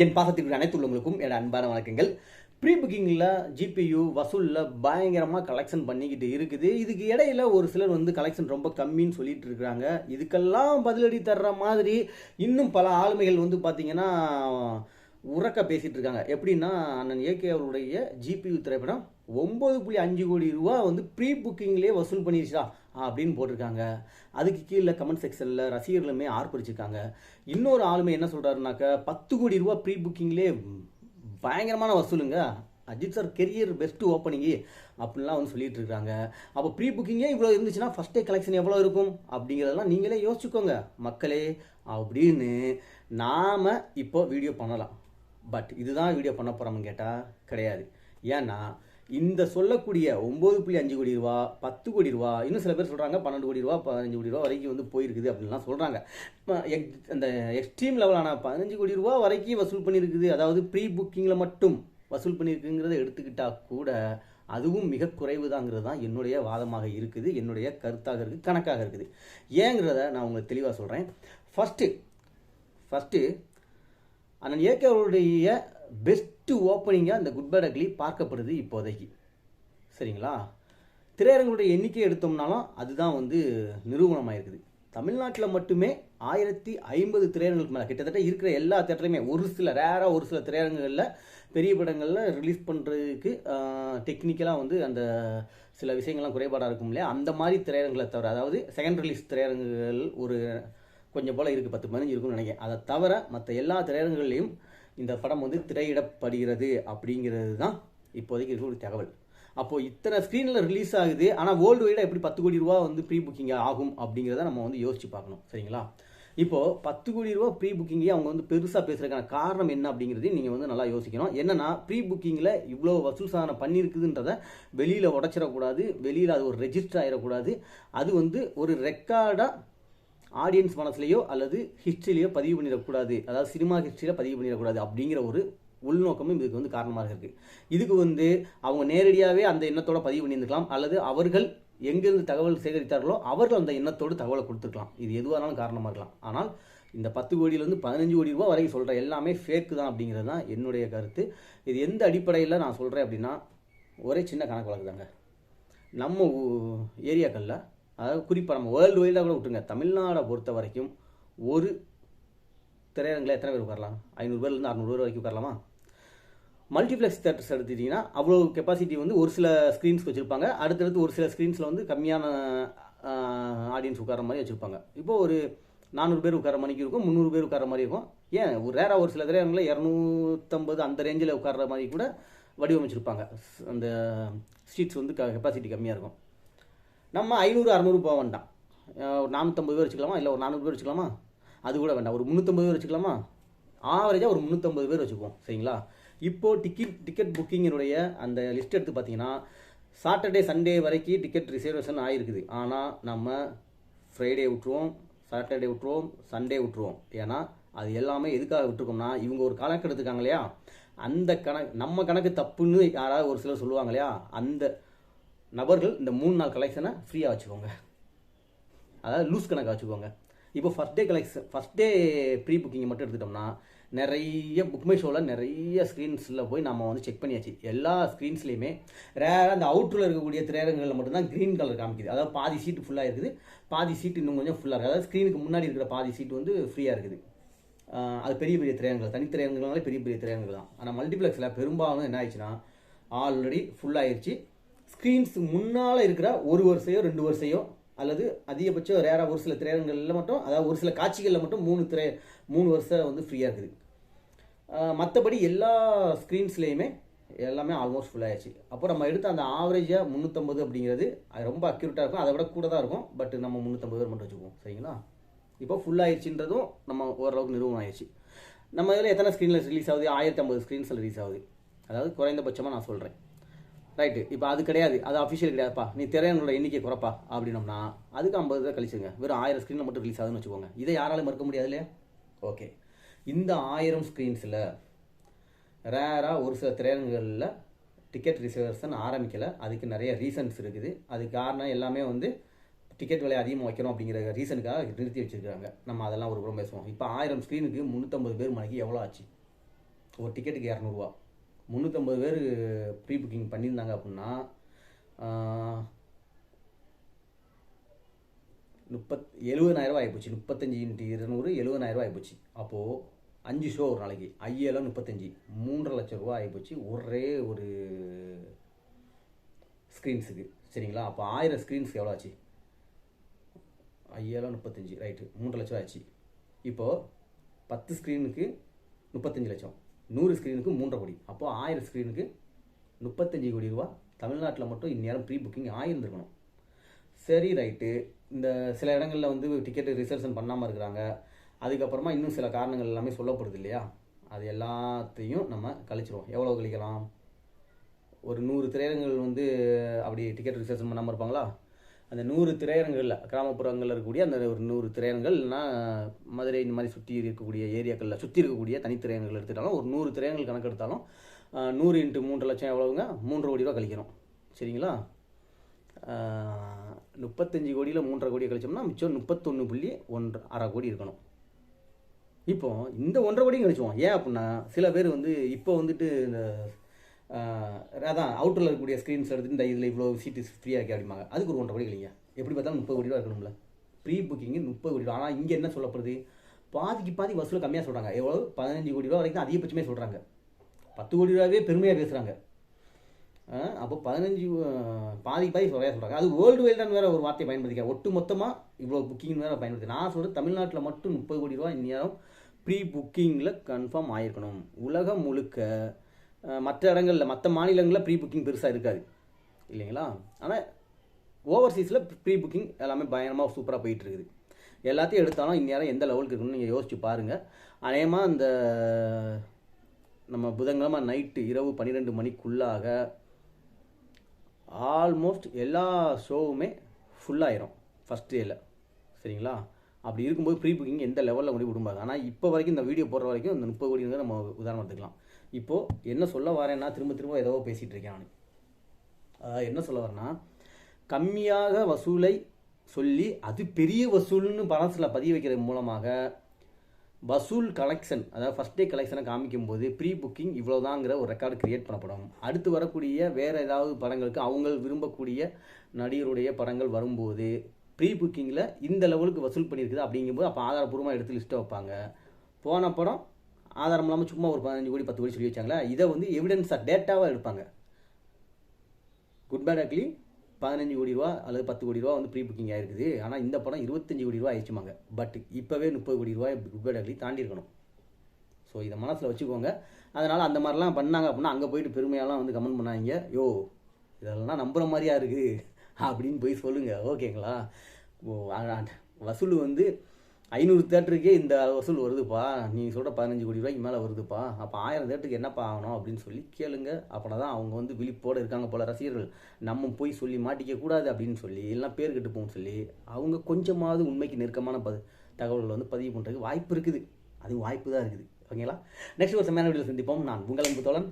என் பாசத்திற்கு அனைத்து உள்ளவங்களுக்கும் என் அன்பான வணக்கங்கள். ப்ரீ புக்கிங்கில் ஜிபியு வசூலில் பயங்கரமாக கலெக்ஷன் பண்ணிக்கிட்டு இருக்குது. இதுக்கு இடையில ஒரு சிலர் வந்து கலெக்ஷன் ரொம்ப கம்மின்னு சொல்லிட்டு இருக்கிறாங்க. இதுக்கெல்லாம் பதிலடி தர்ற மாதிரி இன்னும் பல ஆளுமைகள் வந்து பார்த்தீங்கன்னா உறக்க பேசிகிட்டு இருக்காங்க. எப்படின்னா அண்ணன் ஏகே அவருடைய ஜிபியு திரைப்படம் ஒம்பது புள்ளி அஞ்சு கோடி ரூபா வந்து ப்ரீ புக்கிங்லேயே வசூல் பண்ணிடுச்சா அப்படின்னு போட்டிருக்காங்க. அதுக்கு கீழே கமெண்ட் செக்ஷனில் ரசிகர்களுமே ஆர்ப்பரிச்சிருக்காங்க. இன்னொரு ஆளுமே என்ன சொல்கிறாருனாக்க பத்து கோடி ரூபா ப்ரீ புக்கிங்லேயே பயங்கரமான வசூலுங்க. Ajith sir career best opening அப்படின்லாம் வந்து சொல்லிட்டு இருக்காங்க. அப்போ ப்ரீ புக்கிங்கே இவ்வளோ இருந்துச்சுன்னா ஃபஸ்ட் டே கலெக்ஷன் எவ்வளோ இருக்கும்? அப்படிங்கிறதெல்லாம் நீங்களே யோசிச்சுக்கோங்க. மக்களே அப்படின்னு நாம் இப்போ வீடியோ பண்ணலாம். பட் இதுதான் வீடியோ பண்ண போகிறோம்னு கேட்டால் கிடையாது. ஏன்னா இந்த சொல்லக்கூடிய ஒம்பது புள்ளி அஞ்சு கோடி ரூபா பத்து கோடி ரூபா இன்னும் சில பேர் சொல்கிறாங்க பன்னெண்டு கோடி ரூபா பதினஞ்சு கோடி ரூபா வரைக்கும் வந்து போயிருக்குது அப்படின்லாம் சொல்கிறாங்க அந்த எக்ஸ்ட்ரீம் லெவலான பதினஞ்சு கோடி ரூபா வரைக்கும் வசூல் பண்ணியிருக்குது. அதாவது ப்ரீ புக்கிங்கில் மட்டும் வசூல் பண்ணியிருக்குங்கிறத எடுத்துக்கிட்டால் கூட அதுவும் மிக குறைவு தாங்கிறது தான் என்னுடைய வாதமாக இருக்குது என்னுடைய கருத்தாக இருக்குது கணக்காக இருக்குது. ஏங்கிறத நான் உங்களுக்கு தெளிவாக சொல்கிறேன் ஃபஸ்ட்டு ஃபஸ்ட்டு அண்ணன் ஏகே அவருடைய பெஸ்ட்டு ஓப்பனிங்காக அந்த குட் பேட் அக்லி பார்க்கப்படுது இப்போதைக்கு. சரிங்களா? திரையரங்களுடைய எண்ணிக்கை எடுத்தோம்னாலும் அதுதான் வந்து நிரூபணமாயிருக்குது. தமிழ்நாட்டில் மட்டுமே ஆயிரத்தி ஐம்பது திரையரங்களுக்கு மேலே கிட்டத்தட்ட இருக்கிற எல்லா தேட்டரையுமே ஒரு சில ரேராக ஒரு சில திரையரங்குகளில் பெரிய படங்களில் ரிலீஸ் பண்ணுறதுக்கு டெக்னிக்கலாக வந்து அந்த சில விஷயங்கள்லாம் குறைபாடாக இருக்கும் இல்லையா? அந்த மாதிரி திரையரங்களை தவிர அதாவது செகண்ட் ரிலீஸ் திரையரங்குகள் ஒரு கொஞ்சம் போல் இருக்குது பத்து பதினஞ்சு இருக்கும்னு நினைக்கிறேன். அதை தவிர மற்ற எல்லா திரையரங்குகள்லையும் இந்த படம் வந்து திரையிடப்படுகிறது அப்படிங்கிறது தான் இப்போதைக்கு இருக்கிற ஒரு தகவல். அப்போது இத்தனை ஸ்க்ரீனில் ரிலீஸ் ஆகுது. ஆனால் வேர்ல்டு வைடாக எப்படி பத்து கோடி ரூபா வந்து ப்ரீ புக்கிங் ஆகும் அப்படிங்கிறத நம்ம வந்து யோசிச்சு பார்க்கணும். சரிங்களா? இப்போது பத்து கோடி ரூபா ப்ரீ புக்கிங்கே அவங்க வந்து பெருசாக பேசுகிறதுக்கான காரணம் என்ன அப்படிங்கிறது நீங்கள் வந்து நல்லா யோசிக்கணும். என்னென்னா ப்ரீ புக்கிங்கில் இவ்வளோ வசூல் சாதனை பண்ணியிருக்குதுன்றத வெளியில் உடச்சிடக்கூடாது. வெளியில் அது ஒரு ரெஜிஸ்டர் ஆகிடக்கூடாது அது வந்து ஒரு ரெக்கார்டாக ஆடியன்ஸ் மனசுலையோ அல்லது ஹிஸ்ட்ரியிலையோ பதிவு பண்ணிடக்கூடாது. அதாவது சினிமா ஹிஸ்ட்ரியில் பதிவு பண்ணிடக்கூடாது அப்படிங்கிற ஒரு உள்நோக்கமும் இதுக்கு வந்து காரணமாக இருக்குது இதுக்கு வந்து அவங்க நேரடியாகவே அந்த எண்ணத்தோட பதிவு பண்ணியிருந்துக்கலாம். அல்லது அவர்கள் எங்கேருந்து தகவல் சேகரித்தார்களோ அவர்கள் அந்த எண்ணத்தோடு தகவலை கொடுத்துருக்கலாம். இது எதுவானாலும் காரணமாக இருக்கலாம். ஆனால் இந்த பத்து கோடியிலேருந்து பதினஞ்சு கோடி ரூபா வரைக்கும் சொல்கிற எல்லாமே ஃபேக்கு தான் அப்படிங்கிறது தான் என்னுடைய கருத்து. இது எந்த அடிப்படையில் நான் சொல்கிறேன் அப்படின்னா ஒரே சின்ன கணக்கு வழக்கு தாங்க நம்ம ஏரியாக்களில் அதாவது குறிப்பாக நம்ம வேர்ல்டு வைடாக கூட விட்டுருங்க. தமிழ்நாடை பொறுத்த வரைக்கும் ஒரு திரையரங்கில் எத்தனை பேர் உட்காரலாம்? ஐநூறு பேர்லேருந்து அறநூறு பேர் வரைக்கும் உட்காரலாமா? மல்டிப்ளெக்ஸ் தேட்டர்ஸ் எடுத்துட்டிங்கன்னா அவ்வளோ கெப்பாசிட்டி வந்து ஒரு சில ஸ்க்ரீன்ஸ்க்கு வச்சுருப்பாங்க. அடுத்தடுத்து ஒரு சில ஸ்க்ரீன்ஸில் வந்து கம்மியான ஆடியன்ஸ் உட்கார மாதிரி வச்சுருப்பாங்க. இப்போ ஒரு நானூறு பேர் உட்கார மணிக்கு இருக்கும் முந்நூறு பேர் உட்கார மாதிரி இருக்கும். ஏன்? ஒரு ரேராக ஒரு சில திரையரங்கில் இரநூத்தம்பது அந்த ரேஞ்சில் உட்கார்ற மாதிரி கூட வடிவமைச்சிருப்பாங்க. அந்த சீட்ஸ் வந்து கெப்பாசிட்டி கம்மியாக இருக்கும். நம்ம ஐநூறு அறநூறு போக வேண்டாம். ஒரு நானூற்றம்பது பேர் வச்சுக்கலாமா? இல்லை ஒரு நானூறு பேர் வச்சுக்கலாமா? அது கூட வேண்டாம். ஒரு முந்நூற்றம்பது பேர் வச்சுக்கலாமா? ஆவரேஜாக ஒரு முந்நூற்றம்பது பேர் வச்சுக்குவோம். சரிங்களா? இப்போது டிக்கெட் டிக்கெட் புக்கிங்கினுடைய அந்த லிஸ்ட் எடுத்து பார்த்தீங்கன்னா சாட்டர்டே சண்டே வரைக்கும் டிக்கெட் ரிசர்வேஷன் ஆகிருக்குது ஆனால் நம்ம ஃப்ரைடே விட்டுருவோம் சாட்டர்டே விட்டுருவோம் சண்டே விட்டுருவோம். ஏன்னா அது எல்லாமே எதுக்காக விட்டுருக்கோம்னா இவங்க ஒரு கணக்கு எடுத்துக்காங்க இல்லையா? அந்த கணக்கு நம்ம கணக்கு தப்புன்னு யாராவது ஒரு சிலர் சொல்லுவாங்க இல்லையா? அந்த நபர்கள் இந்த மூணு நாள் கலெக்ஷனை ஃப்ரீயாக வச்சுக்கோங்க. அதாவது லூஸ் கணக்காக வச்சுக்கோங்க. இப்போ first day collection first day pre புக்கிங்கை மட்டும் எடுத்துட்டோம்னா நிறைய புக்மை ஷோவில் நிறைய ஸ்க்ரீன்ஸில் போய் நம்ம வந்து செக் பண்ணியாச்சு. எல்லா ஸ்க்ரீன்ஸ்லேயுமே ரேராக அந்த அவுட்டரில் இருக்கக்கூடிய திரையரங்களில் மட்டும்தான் க்ரீன் கலர் காமிக்குது. அதாவது பாதி சீட்டு ஃபுல்லாக இருக்குது. பாதி சீட்டு இன்னும் கொஞ்சம் ஃபுல்லாக இருக்குது. அதாவது ஸ்க்ரீனுக்கு முன்னாடி இருக்கிற பாதி சீட்டு வந்து ஃப்ரீயாக இருக்குது. அது பெரிய பெரிய திரையரங்கள் தனி திரையரங்கள்னாலே பெரிய பெரிய திரையரங்கள் தான். ஆனால் மல்டிப்ளெக்ஸில் பெரும்பாலும் என்ன ஆயிடுச்சுன்னா ஆல்ரெடி ஃபுல்லாகிடுச்சு ஸ்க்ரீன்ஸ் முன்னால் இருக்கிற ஒரு வரிசையோ ரெண்டு வரிசையோ அல்லது அதிகபட்சம் ரேராக ஒரு சில திரையரங்களில் மட்டும் அதாவது ஒரு சில காட்சிகளில் மட்டும் மூணு திரை மூணு வருஷம் வந்து ஃப்ரீயாக இருக்குது. மற்றபடி எல்லா ஸ்க்ரீன்ஸ்லேயுமே எல்லாமே ஆல்மோஸ்ட் ஃபுல் ஆயிடுச்சு அப்போ நம்ம எடுத்த அந்த ஆவரேஜாக முந்நூற்றம்பது அப்படிங்கிறது அது ரொம்ப அக்யூரேட்டாக இருக்கும். அதை விட கூட தான் இருக்கும். பட் நம்ம முந்நூற்றம்பது பேர் மட்டும் வச்சுக்குவோம். சரிங்களா? இப்போ ஃபுல் ஆயிடுச்சுன்றதும் நம்ம ஓரளவுக்கு நிறுவனம் ஆயிடுச்சு நம்ம இதில் எத்தனை ஸ்க்ரீனில் ரிலீஸ் ஆகுது? ஆயிரத்தி ஐம்பது ஸ்க்ரீன்ஸில் ரிலீஸ் ஆகுது. அதாவது குறைந்தபட்சமாக நான் சொல்கிறேன் ரைட்டு இப்போ அது கிடையாது. அது அஃபிஷியல் கிடையாதுப்பா. நீ திரையங்களோட எண்ணிக்கை குறைப்பா அப்படின்னோம்னா அதுக்கு ஐம்பது தான் கழிச்சுங்க. வெறும் ஆயிரம் ஸ்க்ரீனில் மட்டும் ரிலீஸ் ஆகுதுன்னு வச்சுக்கோங்க. இதை யாராலும் மறுக்க முடியாது இல்லையா? ஓகே இந்த ஆயிரம் ஸ்க்ரீன்ஸில் ரேராக ஒரு சில திரையரங்குகளில் டிக்கெட் ரிசர்வேஷன் ஆரம்பிக்கலை. அதுக்கு நிறைய ரீசன்ஸ் இருக்குது. அதுக்கு காரணம் எல்லாமே வந்து டிக்கெட் விலை அதிகமாக வைக்கணும் அப்படிங்கிற ரீசனுக்காக நிறுத்தி வச்சுருக்காங்க. நம்ம அதெல்லாம் ஒரு புறம் பேசுவோம். இப்போ ஆயிரம் ஸ்க்ரீனுக்கு முந்நூற்றம்பது பேர் மணிக்கு எவ்வளோ ஆச்சு? ஒரு டிக்கெட்டுக்கு இரநூறுவா. முந்நூற்றம்பது பேர் ப்ரீ புக்கிங் பண்ணியிருந்தாங்க அப்படின்னா முப்பத் எழுபதாயிரரூவா ஆகிப்போச்சு முப்பத்தஞ்சு இன்ட்டு இருநூறு எழுபதாயிரரூவா ஆகிப்போச்சு அப்போது அஞ்சு ஷோ ஒரு நாளைக்கு. ஐயாயிரம் முப்பத்தஞ்சு. மூன்றரை லட்சம் ரூபா ஆகிப்போச்சு ஒரே ஒரு ஸ்க்ரீன்ஸுக்கு சரிங்களா? அப்போ ஆயிரம் ஸ்க்ரீன்ஸ்க்கு எவ்வளோ ஆச்சு? ஐயாயிரம் முப்பத்தஞ்சு. ரைட்டு மூன்று லட்சம் ஆச்சு. இப்போது பத்து ஸ்க்ரீனுக்கு முப்பத்தஞ்சு லட்சம். நூறு ஸ்க்ரீனுக்கு மூன்றரை கோடி. அப்போது ஆயிரம் ஸ்க்ரீனுக்கு முப்பத்தஞ்சு கோடி ரூபா. தமிழ்நாட்டில் மட்டும் இந்நேரம் ப்ரீ புக்கிங் ஆகியிருந்துருக்கணும் சரி ரைட்டு. இந்த சில இடங்களில் வந்து டிக்கெட்டு ரிசர்வேஷன் பண்ணாமல் இருக்கிறாங்க. அதுக்கப்புறமா இன்னும் சில காரணங்கள் எல்லாமே சொல்லப்படுது இல்லையா? அது எல்லாத்தையும் நம்ம கழிச்சிருவோம். எவ்வளோ கழிக்கலாம்? ஒரு நூறு திரையரங்குகள் வந்து அப்படி டிக்கெட் ரிசர்வேஷன் பண்ணாமல் இருப்பாங்களா? அந்த நூறு திரையரங்குகளில் கிராமப்புறங்களில் இருக்கக்கூடிய அந்த ஒரு நூறு திரையரங்குகள் மதுரை இந்த மாதிரி சுற்றி இருக்கக்கூடிய ஏரியாக்களில் சுற்றி இருக்கக்கூடிய தனி திரையரங்குகள் எடுத்துட்டாலும் ஒரு நூறு திரையரங்குகள் கணக்கு எடுத்தாலும் நூறு இன்ட்டு மூன்று லட்சம் எவ்வளவுங்க? மூன்று கோடி ரூபா கழிக்கணும். சரிங்களா? முப்பத்தஞ்சு கோடியில் மூன்றரை கோடியை கழிச்சோம்னா மிச்சம் முப்பத்தொன்று புள்ளி ஒன்று அரை கோடி இருக்கணும். இப்போ இந்த ஒன்றரை கோடியும் கழிச்சுவோம். ஏன் அப்படின்னா சில பேர் வந்து இப்போ வந்துட்டு இந்த அதான் அவுட்டரில் இருக்கக்கூடிய ஸ்க்ரீன்ஸ் எடுத்து இந்த இதில் இவ்வளோ சீட்டு ஃப்ரீயாக இருக்கே அப்படிம்பாங்க. அதுக்கு ஒரு ஒன்றரை கோடி இல்லையா எப்படி பார்த்தாலும் முப்பது கோடி ரூபா இருக்கணும்ல. ப்ரீ புக்கிங்கு முப்பது கோடி ரூபா. ஆனால் இங்கே என்ன சொல்லப்படுது பாதிக்கு பாதி வசூல் கம்மியாக சொல்கிறாங்க எவ்வளோ பதினஞ்சு கோடி ரூபா வரைக்கும் அதிகபட்சமே சொல்கிறாங்க பத்து கோடி ரூபாவே பெருமையாக பேசுகிறாங்க அப்போ பதினஞ்சு பாதி பாதி சொல்லையா சொல்கிறாங்க அது வேர்ல்டு வைல்டான வேற ஒரு வார்த்தையை பயன்படுத்திக்க. ஒட்டு மொத்தமாக இவ்வளோ புக்கிங் வேற பயன்படுத்தி. நான் சொல்கிறது தமிழ்நாட்டில் மட்டும் முப்பது கோடி ரூபா இந்நேரம் ப்ரீ புக்கிங்கில் கன்ஃபார்ம் ஆகிருக்கணும் உலகம் முழுக்க மற்ற இடங்களில் மற்ற மாநிலங்களில் ப்ரீ புக்கிங் பெருசாக இருக்காது. இல்லைங்களா? ஆனால் ஓவர்சீஸில் ப்ரீ புக்கிங் எல்லாமே பயங்கரமாக சூப்பராக போயிட்டு இருக்குது எல்லாத்தையும் எடுத்தாலும் இந்நேரம் எந்த லெவலுக்கு இருக்குன்னு நீங்கள் யோசிச்சு பாருங்கள் அநேகமாக அந்த நம்ம புதன்கிழமை நைட்டு இரவு பன்னிரெண்டு மணிக்குள்ளாக ஆல்மோஸ்ட் எல்லா ஷோவுமே ஃபுல்லாயிரும் ஃபஸ்ட் டேயில் சரிங்களா? அப்படி இருக்கும்போது ப்ரீ புக்கிங் எந்த லெவலில் கொண்டு விடும்பாங்க ஆனால் இப்போ வரைக்கும் இந்த வீடியோ போடுற வரைக்கும் இந்த முப்பது கோடிங்கிறத நம்ம உதாரணம் எடுத்துக்கலாம். இப்போது என்ன சொல்ல வரேன்னா திரும்ப திரும்ப ஏதோ பேசிகிட்டு இருக்கேன் நான் அதாவது என்ன சொல்ல வரேன்னா கம்மியாக வசூலை சொல்லி அது பெரிய வசூல்னு பணத்தில் பதிய வைக்கிறது மூலமாக வசூல் கலெக்ஷன் அதாவது ஃபஸ்ட் டே கலெக்ஷனை காமிக்கும்போது ப்ரீ புக்கிங் இவ்வளோதாங்கிற ஒரு ரெக்கார்டு கிரியேட் பண்ணப்படும். அடுத்து வரக்கூடிய வேறு ஏதாவது படங்களுக்கு அவங்க விரும்பக்கூடிய நடிகருடைய படங்கள் வரும்போது ப்ரீ புக்கிங்கில் இந்த லெவலுக்கு வசூல் பண்ணியிருக்குது அப்படிங்கும்போது அப்போ ஆதாரப்பூர்வமாக எடுத்து லிஸ்ட்டை வைப்பாங்க. போன படம் ஆதாரம் இல்லாமல் சும்மா ஒரு பதினஞ்சு கோடி பத்து கோடி சொல்லி வச்சாங்களா இதை வந்து எவிடன்ஸாக டேட்டாவாக எடுப்பாங்க. குட் பேட் அக்லி பதினஞ்சு கோடி ரூபா அல்லது பத்து கோடி ரூபா வந்து ப்ரீ புக்கிங் ஆகிருக்குது ஆனால் இந்த படம் இருபத்தஞ்சு கோடி ரூபா ஆயிடுச்சுமாங்க பட் இப்போவே முப்பது கோடி ரூபாய் குட் பேட் அக்லி தாண்டி இருக்கணும். ஸோ இதை மனசில் வச்சுக்கோங்க. அதனால் அந்த மாதிரிலாம் பண்ணாங்க அப்படின்னா அங்கே போயிட்டு பெருமையெல்லாம் வந்து கமெண்ட் பண்ணாங்க யோ இதெல்லாம் நம்புகிற மாதிரியா இருக்குது அப்படின்னு போய் சொல்லுங்கள் ஓகேங்களா ஓ, வசூல் வந்து ஐநூறு தேட்டருக்கே இந்த வசூல் வருதுப்பா. நீ சொல்கிற பதினஞ்சு கோடி ரூபாய்க்கு மேலே வருதுப்பா. அப்போ ஆயிரம் தேட்டருக்கு என்னப்பா ஆகணும் அப்படின்னு சொல்லி கேளுங்க. அப்போனா தான் அவங்க வந்து விழிப்போடு இருக்காங்க போல ரசிகர்கள். நம்ம போய் சொல்லி மாட்டிக்க கூடாது அப்படின்னு சொல்லி எல்லாம் பேர் கெட்டு சொல்லி அவங்க கொஞ்சமாவது உண்மைக்கு நெருக்கமான ப தகவல்களை வந்து பதிவு பண்ணுறதுக்கு வாய்ப்பு இருக்குது. அது வாய்ப்பு தான் இருக்குது. ஓகேங்களா? நெக்ஸ்ட் ஒரு செம்மையான வீடியோ சந்திப்போம். நான் உங்கள் அன்பு தோழன்.